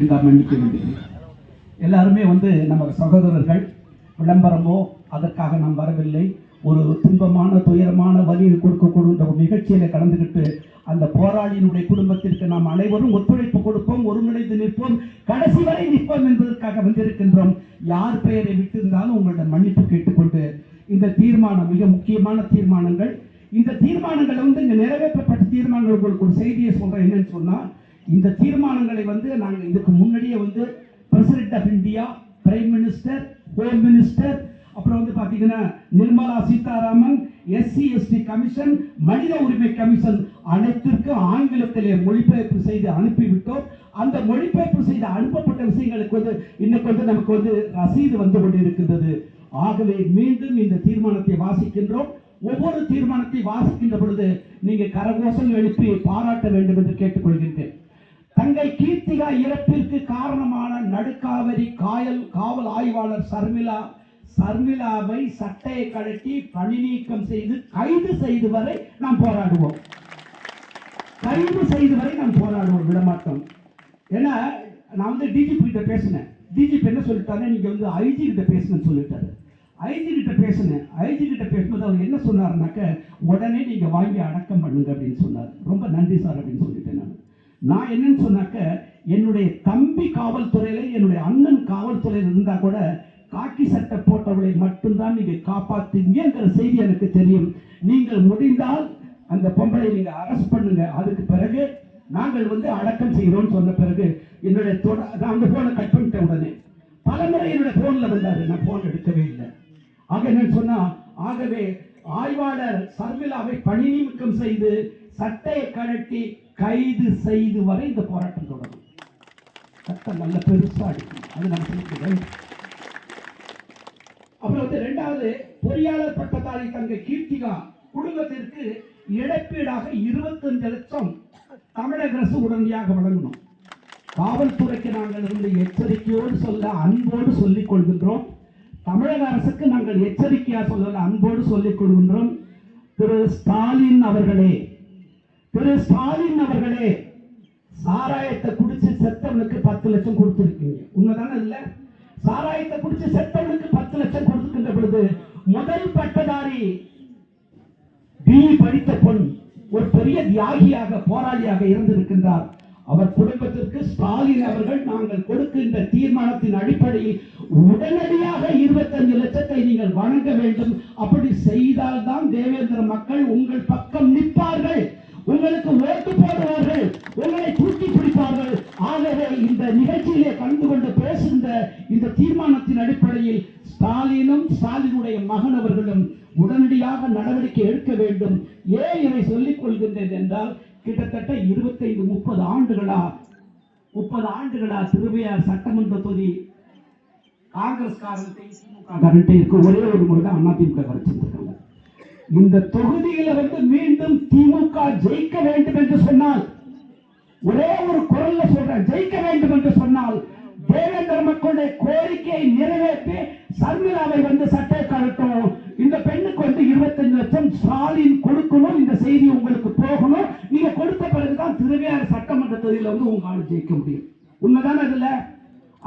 மன்னிக்க வேண்டியது எல்லாருமே வந்து நமது சகோதரர்கள் விளம்பரமோ அதற்காக நாம் வரவில்லை. ஒரு துன்பமான துயரமான வலியை கொடுக்கக்கூடிய ஒரு நிகழ்ச்சியில் கலந்துக்கிட்டு அந்த போராளியினுடைய குடும்பத்திற்கு நாம் அனைவரும் ஒத்துழைப்பு கொடுப்போம் ஒருங்கிணைந்து நிற்போம் கடைசி வரை நிற்போம் என்பதற்காக வந்திருக்கின்றோம். யார் பெயரை விட்டிருந்தாலும் உங்களிடம் மன்னிப்பு கேட்டுக்கொண்டு இந்த தீர்மானம் மிக முக்கியமான தீர்மானங்கள். இந்த தீர்மானங்கள் வந்து இங்கே நிறைவேற்றப்பட்ட தீர்மானங்கள் உங்களுக்கு ஒரு செய்தியை சொல்கிறேன் என்னன்னு சொன்னால் இந்த தீர்மானங்களை வந்து நாங்கள் இதுக்கு முன்னாடியே வந்து president of India prime minister home minister அப்புறம் வந்து பாத்தீங்கன்னா Nirmala Sitharaman SC ST commission மனித உரிமை கமிஷன் அனைத்திற்கும் ஆங்கிலத்திலே மொழிபெயர்ப்பு செய்து அனுப்பிவிட்டோம். அந்த மொழிபெயர்ப்பு செய்து அனுப்பப்பட்ட விஷயங்களுக்கு வந்து இன்னைக்கு வந்து நமக்கு வந்து ரசீது வந்து கொண்டிருக்கின்றது. ஆகவே மீண்டும் இந்த தீர்மானத்தை வாசிக்கின்றோம். ஒவ்வொரு தீர்மானத்தை வாசிக்கின்ற பொழுது நீங்க கரகோஷம் எழுப்பி பாராட்ட வேண்டும் என்று கேட்டுக்கொள்கின்றேன். தங்கை கீர்த்திகா இறப்பிற்கு காரணமான நடுக்காவரி காயல் காவல் ஆய்வாளர் சர்மிளா சர்மிளாவை சட்டையை கழட்டி பணி நீக்கம் செய்து கைது செய்து வரை நாம் போராடுவோம். கைது செய்து வரை நாம் போராடுவோம் விடமாட்டோம். ஏன்னா நான் வந்து டிஜிபி கிட்ட பேசினேன். டிஜிபி என்ன சொல்லிட்டாரு நீங்க வந்து ஐஜி கிட்ட பேசணும்னு சொல்லிட்டாரு. ஐஜி கிட்ட பேசினேன். ஐஜி கிட்ட பேசும்போது அவர் என்ன சொன்னாருனாக்க உடனே நீங்க வாங்கி அடக்கம் பண்ணுங்க அப்படின்னு சொன்னார். ரொம்ப நன்றி சார் அப்படின்னு சொல்லிட்டேன் நான். நான் என்னன்னு சொன்னாக்க என்னுடைய தம்பி காவல்துறையில என்னுடைய அண்ணன் காவல்துறையில் இருந்தா கூட காக்கி சட்டை போட்டவளை மட்டும்தான் நீங்க காப்பாத்துங்கங்கிற செய்தி எனக்கு தெரியும். நீங்கள் முடிந்தால் அந்த பொம்பளை நீங்க அரெஸ்ட் பண்ணுங்க. அதுக்கு பிறகு நாங்கள் வந்து அடக்கம் செய்கிறோம்னு சொன்ன பிறகு என்னுடைய தொட நான் அந்த போனை கட் பண்ணிட்டேன் உடனே. பலமுறை என்னுடைய போன்ல வந்தாரு. நான் போன் எடுக்கவே இல்லை. ஆக என்னன்னு சொன்னா ஆகவே ஆய்வாளர் சர்விலாவை பணி நீக்கம் செய்து சட்டையை கழட்டி கைது செய்து வரை இந்த போராட்டம் தொடரும். சட்டம் நல்ல பெருசா அடிக்கும் அது நம்ம சொல்லிக்கிறேன் அப்புறம் வந்து ரெண்டாவது பொறியாளர் பட்டதாரி தங்கை கீர்த்திகா குடும்பத்திற்கு இழப்பீடாக இருபத்தஞ்சு லட்சம் தமிழக அரசு உடனடியாக வழங்கணும். காவல்துறைக்கு நாங்கள் இருந்து எச்சரிக்கையோடு சொல்ல அன்போடு சொல்லிக் கொள்கின்றோம். தமிழக அரசுக்கு நாங்கள் எச்சரிக்கையாக சொல்ல அன்போடு சொல்லிக் கொள்கின்றோம். திரு ஸ்டாலின் அவர்களே திரு ஸ்டாலின் அவர்களே சாராயத்தை குடிச்சு செத்தவனுக்கு பத்து லட்சம் கொடுத்துருக்கீங்க. உண்மைதானே இல்ல? சாராயத்தை குடிச்சு செத்தவனுக்கு பத்து லட்சம் கொடுத்துக்கின்ற பொழுது முதல் பட்டதாரி பிஇ படித்த பொன் ஒரு பெரிய தியாகியாக போராளியாக இருந்திருக்கின்றார். அவர் குடும்பத்திற்கு ஸ்டாலின் அவர்கள் நாங்கள் கொடுக்கின்ற தீர்மானத்தின் அடிப்படையில் உடனடியாக இருபத்தஞ்சு லட்சத்தை நீங்கள் வழங்க வேண்டும். அப்படி செய்தால்தான் தேவேந்திர மக்கள் உங்கள் பக்கம் நிற்பார்கள். உங்களுக்கு ஓட்டு போடுவார்கள் உங்களை தூக்கி பிடிப்பார்கள். ஆகவே இந்த நிகழ்ச்சியிலே கலந்து கொண்டு பேசுகின்ற இந்த தீர்மானத்தின் அடிப்படையில் ஸ்டாலினும் ஸ்டாலினுடைய மகன் அவர்களும் உடனடியாக நடவடிக்கை எடுக்க வேண்டும். ஏன் இதை சொல்லிக் கொள்கின்றேன் என்றால் கிட்டத்தட்ட இருபத்தைந்து முப்பது ஆண்டுகளா முப்பது ஆண்டுகளா திருவையார் சட்டமன்ற தொகுதி காங்கிரஸ் காரன்ட்டை இருக்கு ஒரே ஒரு முறை தான் அதிமுக வச்சிருக்காங்க இந்த தொகுதியில வந்து மீண்டும் திமுக ஜெயிக்க வேண்டும் என்று சொன்னால் ஒரே ஒரு குரல்ல சொல்றேன் ஜெயிக்க வேண்டும் என்று சொன்னால் தேவேந்திர மக்களுடைய கோரிக்கையை நிறைவேற்றி சர்மிளாவை வந்து சட்டை கழட்டும் இந்த பெண்ணுக்கு வந்து இருபத்தஞ்சு லட்சம் ஸ்டாலின் கொடுக்கணும். இந்த செய்தி உங்களுக்கு போகணும். நீங்க கொடுத்த பிறகுதான் திருவையாறு சட்டமன்ற தொகுதியில வந்து உங்க ஜெயிக்க முடியும். உண்மைதானே அதுல?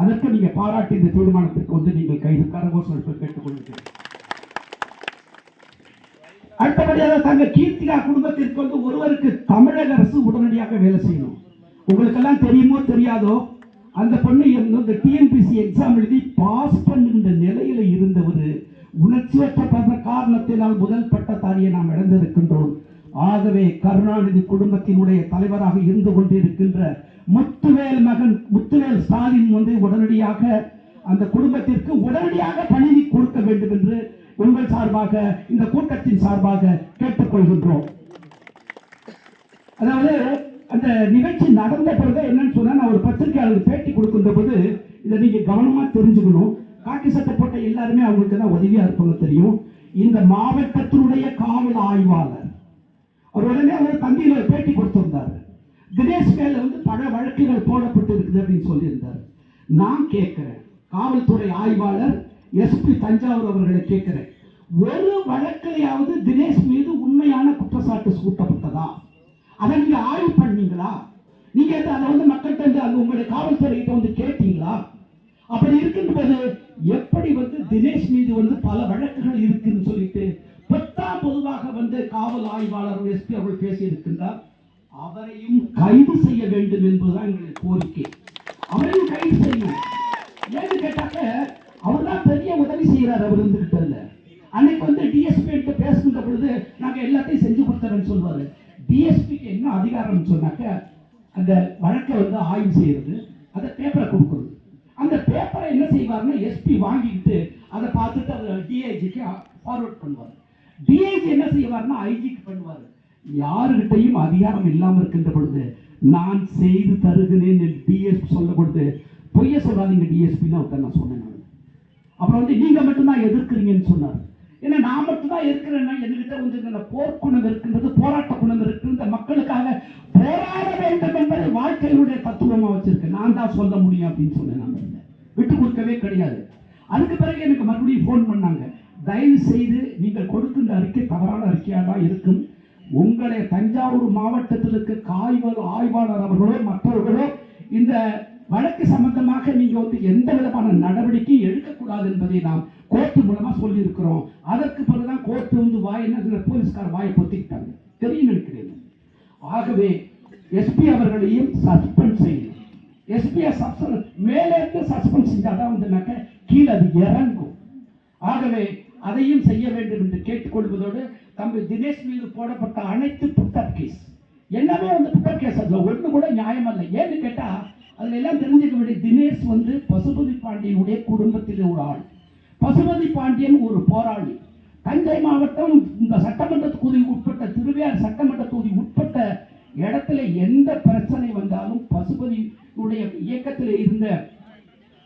அதற்கு நீங்க பாராட்டி இந்த தீர்மானத்திற்கு வந்து நீங்கள் கைது. கரகோஷம் கேட்டுக்கொள்கிறேன். அடுத்தபடியாக தங்கள் கீர்த்திகா குடும்பத்திற்கு வந்து ஒருவருக்கு தமிழக அரசு உடனடியாக வேலை செய்யணும். உங்களுக்கெல்லாம் தெரியுமோ தெரியாதோ அந்த பொண்ணு இந்த டிஎன்பிசி எக்ஸாம் எழுதி பாஸ் பண்ணுகின்ற நிலையில இருந்தவர் உணர்ச்சியற்ற காரணத்தினால் முதல் பட்டதாரியை நாம் இழந்திருக்கின்றோம். ஆகவே கருணாநிதி குடும்பத்தினுடைய தலைவராக இருந்து கொண்டிருக்கின்ற முத்துவேல் மகன் முத்துவேல் ஸ்டாலின் வந்து உடனடியாக அந்த குடும்பத்திற்கு உடனடியாக பணி கொடுக்க வேண்டும் என்று உங்கள் சார்பாக இந்த கூட்டத்தின் சார்பாக கேட்டுக்கொள்கின்றோம். அதாவது அந்த நிகழ்ச்சி நடந்த பிறகு என்னன்னு சொன்னா நான் ஒரு பத்திரிகையாளர் பேட்டி கொடுக்கின்ற போது இதை நீங்க கவனமா தெரிஞ்சுக்கணும். காக்கி சட்டை போட்ட எல்லாருமே அவங்களுக்கு தான் உதவியா இருப்பாங்க தெரியும்? இந்த மாவட்டத்தினுடைய காவல் ஆய்வாளர். அவர் உடனே அவர் தந்தியில் ஒரு பேட்டி கொடுத்திருந்தார். தினேஷ் மேல வந்து பல வழக்குகள் போடப்பட்டு இருக்குது அப்படின்னு சொல்லியிருந்தார். நான் கேட்கிறேன் காவல்துறை ஆய்வாளர் எஸ்பி தஞ்சாவூர் அவர்களை கேட்கிறேன். ஒரு வழக்கிலையாவது தினேஷ் மீது உண்மையான குற்றச்சாட்டு சூட்டப்பட்டதா? அதை நீங்க ஆய்வு பண்ணீங்களா? நீங்க அதை வந்து மக்கள்கிட்ட வந்து அது உங்களுடைய காவல்துறைகிட்ட வந்து கேட்டீங்களா? அப்படி இருக்கின்ற போது எப்படி வந்து தினேஷ் மீது வந்து பல வழக்குகள் இருக்குன்னு சொல்லிட்டு பத்தாம் பொதுவாக வந்து காவல் ஆய்வாளர் எஸ்பி அவர்கள் பேசியிருக்கின்றார். அவரையும் கைது செய்ய வேண்டும் என்பதுதான் எங்களுடைய கோரிக்கை. அவரையும் கைது செய்யணும். ஏன்னு கேட்டாக்க அவர் தான் பெரிய உதவி செய்கிறார் அவர் இருந்துகிட்டதுல அன்னைக்கு வந்து டிஎஸ்பி கிட்ட பேசுகின்ற பொழுது நாங்கள் எல்லாத்தையும் செஞ்சு கொடுத்துறேன்னு சொல்வார். டிஎஸ்பிக்கு என்ன அதிகாரம்னு சொன்னாக்க அந்த வழக்கை வந்து ஆய்வு செய்யறது அதை பேப்பரை கொடுக்குறது. அந்த பேப்பரை என்ன செய்வார்னா எஸ்பி வாங்கிக்கிட்டு அதை பார்த்துட்டு அவர் டிஐஜிக்கு ஃபார்வர்ட் பண்ணுவார். டிஐஜி என்ன செய்வார்னா ஐஜிக்கு பண்ணுவார். யாருகிட்டையும் அதிகாரம் இல்லாமல் இருக்கின்ற பொழுது நான் செய்து தருகிறேன் டிஎஸ்பி சொல்ல பொழுது பொய்ய சொல்லாதீங்க டிஎஸ்பின்னு அவர்கிட்ட நான் சொன்னேன் அப்புறம் வந்து நீங்க மட்டும்தான் எதிர்க்கிறீங்கன்னு சொன்னார். ஏன்னா நான் மட்டும்தான் இருக்கிறேன்னா என்கிட்ட வந்து இந்த போர்க்குணம் இருக்கின்றது போராட்ட குணம் இருக்கின்றது மக்களுக்காக போராட வேண்டும் என்பதை வாழ்க்கையினுடைய தத்துவமா வச்சிருக்கேன் நான் தான் சொல்ல முடியும் அப்படின்னு சொன்னேன் நான். விட்டு கொடுக்கவே கிடையாது. அதுக்கு பிறகு எனக்கு மறுபடியும் ஃபோன் பண்ணாங்க. தயவு செய்து நீங்கள் கொடுக்கின்ற அறிக்கை தவறான அறிக்கையாக தான் இருக்கும். உங்களை தஞ்சாவூர் மாவட்டத்தில் இருக்க காய்வல் ஆய்வாளர் அவர்களோ மற்றவர்களோ இந்த வழக்கு சம்பந்தமாக நீங்க வந்து எந்த விதமான நடவடிக்கையும் எடுக்கக்கூடாது என்பதை நாம் கோர்ட்டு மூலமா சொல்லியிருக்கிறோம். அதற்கு பிறகுதான் கோர்ட்டு வந்து வாய் என்ன போலீஸ்கார் வாயை பொத்திக்கிட்டாங்க. தெரியும் நினைக்கிறேன். ஆகவே எஸ்பி அவர்களையும் சஸ்பெண்ட் செய்யும் எஸ்பியை சஸ்பெண்ட் மேலே இருந்து சஸ்பெண்ட் செஞ்சாதான் வந்துனாக்க கீழே அது இறங்கும். ஆகவே அதையும் செய்ய வேண்டும் என்று கேட்டுக்கொள்வதோடு தம்பி தினேஷ் மீது போடப்பட்ட அனைத்து புத்தர் கேஸ் எல்லாமே வந்து புத்தர் கேஸ் அதில் ஒன்று கூட நியாயமல்ல. ஏன்னு கேட்டால் அதுல எல்லாம் தெரிஞ்சுக்க வேண்டிய தினேஷ் வந்து பசுபதி பாண்டியனுடைய குடும்பத்தில் ஒரு ஆள். பசுபதி பாண்டியன் ஒரு போராளி. தஞ்சை மாவட்டம் இந்த சட்டமன்ற தொகுதி உட்பட்ட திருவையார் சட்டமன்ற தொகுதி உட்பட்ட இடத்துல எந்த பிரச்சனை வந்தாலும் பசுபதியுடைய இயக்கத்தில் இருந்த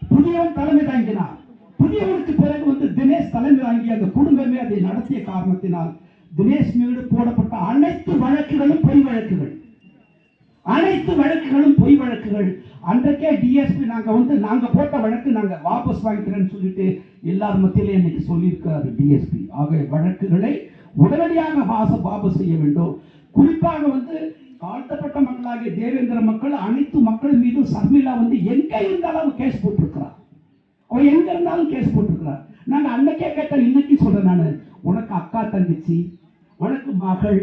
புதியவன் தலைமை தாங்கினார். புதியவனுக்கு பிறகு வந்து தினேஷ் தலைமை தாங்கி அந்த குடும்பமே அதை நடத்திய காரணத்தினால் தினேஷ் மீது போடப்பட்ட அனைத்து வழக்குகளும் பொய் வழக்குகள். அனைத்து வழக்குகளும் பொய் வழக்குகள். அன்றைக்கே டிஎஸ்பி நாங்கள் வந்து நாங்கள் போட்ட வழக்கு நாங்கள் வாபஸ் வாங்கிக்கிறேன்னு சொல்லிட்டு எல்லார் மத்தியிலே இன்னைக்கு சொல்லியிருக்காரு டிஎஸ்பி ஆக வழக்குகளை உடனடியாக வாச வாபஸ் செய்ய வேண்டும். குறிப்பாக வந்து தாழ்த்தப்பட்ட மக்களாகிய தேவேந்திர மக்கள் அனைத்து மக்கள் மீது சர்மிளா வந்து எங்கே இருந்தாலும் கேஸ் போட்டிருக்கிறார்? அவ எங்கே இருந்தாலும் கேஸ் போட்டிருக்கிறார். நான் அன்னைக்கே கேட்டேன் இன்னைக்கு சொல்கிறேன் நான். உனக்கு அக்கா தங்கச்சி உனக்கு மகள்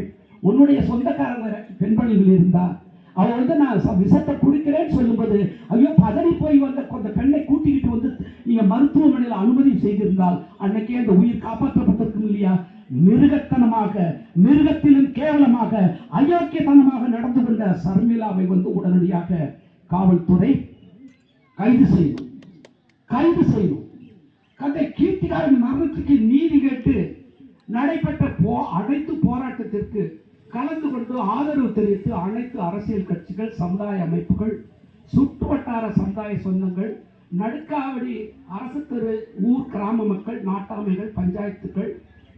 உன்னுடைய சொந்தக்காரங்க பெண்மணிகள் இருந்தால் அவன் வந்து நான் விஷத்தை குடிக்கிறேன்னு சொல்லும்போது ஐயோ பதறி போய் வந்த அந்த பெண்ணை கூட்டிக்கிட்டு வந்து நீங்க மருத்துவமனையில் அனுமதி செய்திருந்தால் அன்னைக்கே அந்த உயிர் காப்பாற்றப்பட்டிருக்கும் இல்லையா? மிருகத்தனமாக மிருகத்திலும் கேவலமாக அயோக்கியத்தனமாக நடந்து கொண்ட சர்மிளாவை வந்து உடனடியாக காவல்துறை கைது செய்யும். கைது செய்யும். கதை கீர்த்திகாரன் மரணத்துக்கு நீதி கேட்டு நடைபெற்ற போ அனைத்து போராட்டத்திற்கு கலந்து கொண்டு ஆதரவு தெரிவித்து அனைத்து அரசியல் கட்சிகள் சமுதாய அமைப்புகள் சுற்று வட்டார சமுதாய சொந்தங்கள் நடுக்காவடி அரசு தெரு ஊர் கிராம மக்கள் நாட்டாமைகள் பஞ்சாயத்துகள்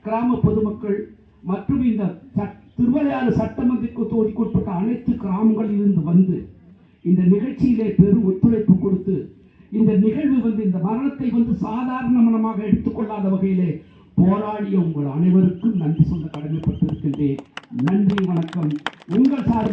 கிராம பொதுமக்கள் மற்றும் இந்த சட்- சட்டமன்ற சட்டமன்றக்கு தொகுதிக்குட்பட்ட அனைத்து கிராமங்களில் இருந்து வந்து இந்த நிகழ்ச்சியிலே பெரும் ஒத்துழைப்பு கொடுத்து இந்த நிகழ்வு வந்து இந்த மரணத்தை வந்து சாதாரண மனமாக எடுத்துக்கொள்ளாத வகையிலே போராடிய உங்கள் அனைவருக்கும் நன்றி சொல்ல கடமைப்பட்டிருக்கின்றேன். நன்றி வணக்கம். உங்கள் சார்பாக